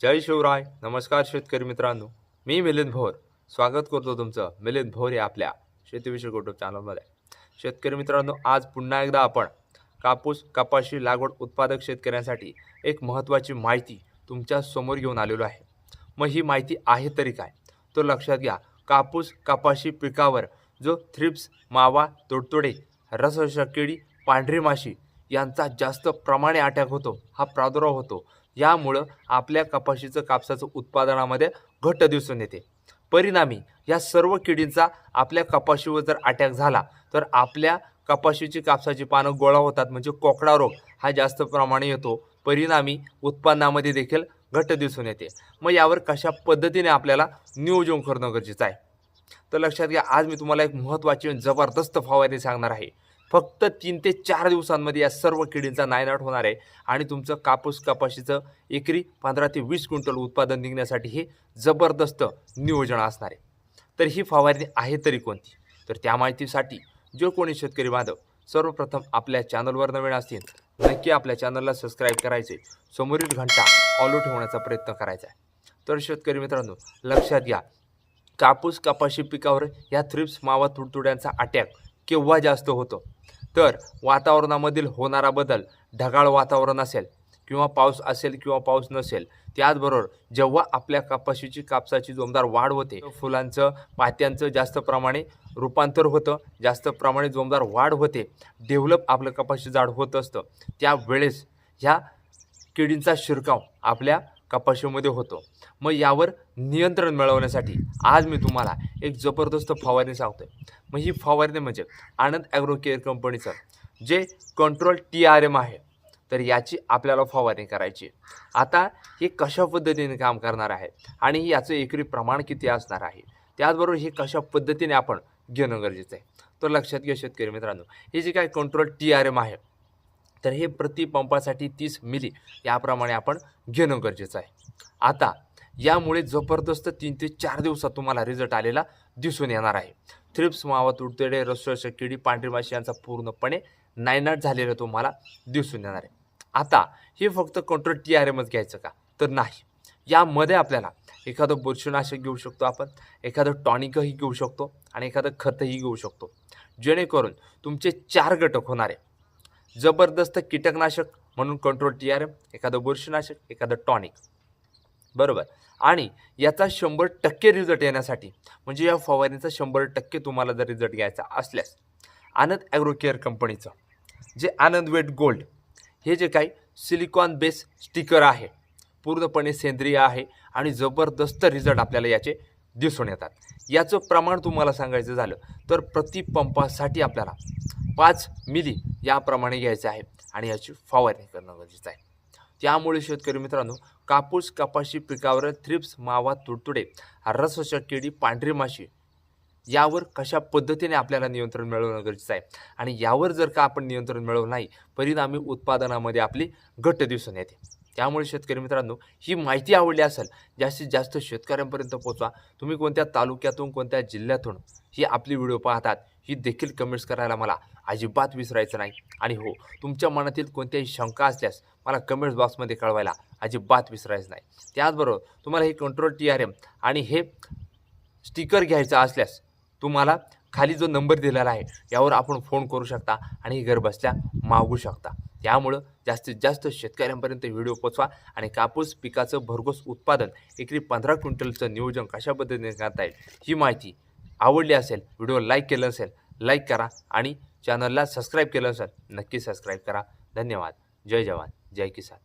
जय शिवराय. नमस्कार शेतकरी मित्रांनो. मी मिलिंद भोर. स्वागत करतो तुमचं मिलिंद भोर या आपल्या शेतीविषयक युट्यूब चॅनलमध्ये शेतकरी मित्रांनो आज पुन्हा एकदा आपण कापूस कपाशी लागवड उत्पादक शेतकऱ्यांसाठी एक महत्त्वाची माहिती तुमच्यासमोर घेऊन आलेलो आहे. मग ही माहिती आहे तरी काय? तो लक्षात घ्या. कापूस कपाशी पिकावर जो थ्रिप्स मावा तुडतुडे रसशकिडी पांढरी माशी यांचा जास्त प्रमाणे अटॅक होतो. हा प्रादुर्भाव होतो. यामुळं आपल्या कपाशीचं कापसाचं उत्पादनामध्ये घट दिसून येते. परिणामी या सर्व किडींचा आपल्या कपाशीवर जर अटॅक झाला तर आपल्या कपाशीची कापसाची पानं गोळा होतात म्हणजे कोकडा रोग हा जास्त प्रमाणे येतो. परिणामी उत्पन्नामध्ये देखील घट दिसून येते. मग यावर कशा पद्धतीने आपल्याला नियोजन करणं गरजेचं आहे? तर लक्षात घ्या आज मी तुम्हाला एक महत्त्वाची जबरदस्त फवारणी सांगणार आहे. फक्त तीन ते चार दिवसांमध्ये या सर्व किडींचा नायनाट होणार आहे. आणि तुमचं कापूस कपाशीचं एकरी पंधरा ते वीस क्विंटल उत्पादन निघण्यासाठी हे जबरदस्त नियोजन असणार आहे. तर ही फवारणी आहे तरी कोणती? तर त्या माहितीसाठी जो कोणी शेतकरी बांधव सर्वप्रथम आपल्या चॅनलवर नवीन असतील नक्की आपल्या चॅनलला सबस्क्राईब करायचे. समोरील घंटा ऑलो ठेवण्याचा प्रयत्न करायचा आहे. तर शेतकरी मित्रांनो लक्षात घ्या. कापूस कपाशी पिकावर या थ्रिप्स मावा तुडतुड्यांचा अटॅक केव्हा जास्त होतो? तर वातावरणामधील होणारा बदल ढगाळ वातावरण असेल किंवा पाऊस असेल किंवा पाऊस नसेल त्याचबरोबर जेव्हा आपल्या कपाशीची कापसाची जोमदार वाढ होते फुलांचं पात्यांचं जास्त प्रमाणे रूपांतर होतं जास्त प्रमाणे जोमदार वाढ होते डेव्हलप आपलं कपाशी झाड होत असतं त्यावेळेस ह्या किडींचा शिरकाव आपल्या कपाशीमध्ये होतो. मग यावर नियंत्रण मिळवण्यासाठी आज मी तुम्हाला एक जबरदस्त फवारणी सांगतोय. मग ही फवारणी म्हणजे आनंद ॲग्रो केअर कंपनीचं जे कंट्रोल टी आर एम आहे. तर याची आपल्याला फवारणी करायची. आता हे कशा पद्धतीने काम करणार आहे आणि याचं एकरी प्रमाण किती असणार आहे? त्याचबरोबर हे कशा पद्धतीने आपण घेणं गरजेचं आहे? तर लक्षात घ्या शेतकरी मित्रांनो हे जे काय कंट्रोल टी आर एम आहे तर हे प्रति पंपासाठी तीस मिली याप्रमाणे आपण घेणं गरजेचं आहे. आता यामुळे जबरदस्त तीन ते चार दिवसात तुम्हाला रिझल्ट आलेला दिसून येणार आहे. थ्रिप्स मावा तुडतडे रसरस किडी पांढरी माशी यांचा पूर्णपणे नायनाट झालेलं तुम्हाला दिसून येणार आहे. आता हे फक्त कंट्रोल टी आर एमच घ्यायचं का? तर नाही. यामध्ये आपल्याला एखादं बुरशीनाशक घेऊ शकतो आपण एखादं टॉनिकही घेऊ शकतो आणि एखादं खतही घेऊ शकतो. जेणेकरून तुमचे चार घटक होणार आहे. जबरदस्त कीटकनाशक म्हणून कंट्रोल टी आर एम एखादं बुरशीनाशक एखादं टॉनिक बरोबर. आणि याचा शंभर टक्के रिझल्ट येण्यासाठी म्हणजे या फवारणीचा शंभर टक्के तुम्हाला जर रिझल्ट घ्यायचा असल्यास आनंद ॲग्रोकेअर कंपनीचं जे आनंद वेट गोल्ड हे जे काही सिलिकॉन बेस स्टिकर आहे पूर्णपणे सेंद्रिय आहे आणि जबरदस्त रिझल्ट आपल्याला याचे दिसून येतात. याचं प्रमाण तुम्हाला सांगायचं झालं तर प्रति पंपासाठी आपल्याला पाच मिली याप्रमाणे घ्यायचं आहे आणि याची फवारणी करणं गरजेचं आहे. त्यामुळे शेतकरी मित्रांनो कापूस कपाशी पिकावर थ्रिप्स मावा तुडतुडे रसच्या किडी पांढरी माशी यावर कशा पद्धतीने आपल्याला नियंत्रण मिळवणं गरजेचं आहे? आणि यावर जर का आपण नियंत्रण मिळवलं नाही परिणामी उत्पादनामध्ये आपली घट दिसून येते. त्यामुळे शेतकरी मित्रांनो ही माहिती आवडली असेल जास्तीत जास्त शेतकऱ्यांपर्यंत पोचवा तुम्ही कोणत्या तालुक्यातून कोणत्या जिल्ह्यातून ही आपली व्हिडिओ पाहतात ही देखील कमेंट्स करायला मला अजिबात विसरायचं नाही. आणि हो तुमच्या मनातील कोणत्याही शंका असल्यास मला कमेंट्स बॉक्समध्ये कळवायला अजिबात विसरायचं नाही. त्याचबरोबर तुम्हाला हे कंट्रोल टी आर एम आणि हे स्टिकर घ्यायचं असल्यास तुम्हाला खाली जो नंबर दिलेला आहे यावर आपण फोन करू शकता आणि घर बसल्या मागू शकता. त्यामुळं जास्तीत जास्त शेतकऱ्यांपर्यंत व्हिडिओ पोचवा आणि कापूस पिकाचं भरघोस उत्पादन एकरी पंधरा क्विंटलचं नियोजन कशा पद्धतीने करता येईल ही माहिती आवडली असेल व्हिडिओ लाईक केलं असेल लाईक करा आणि चॅनलला सबस्क्राईब केलं असेल नक्की सबस्क्राईब करा. धन्यवाद. जय जवान. जय किसान.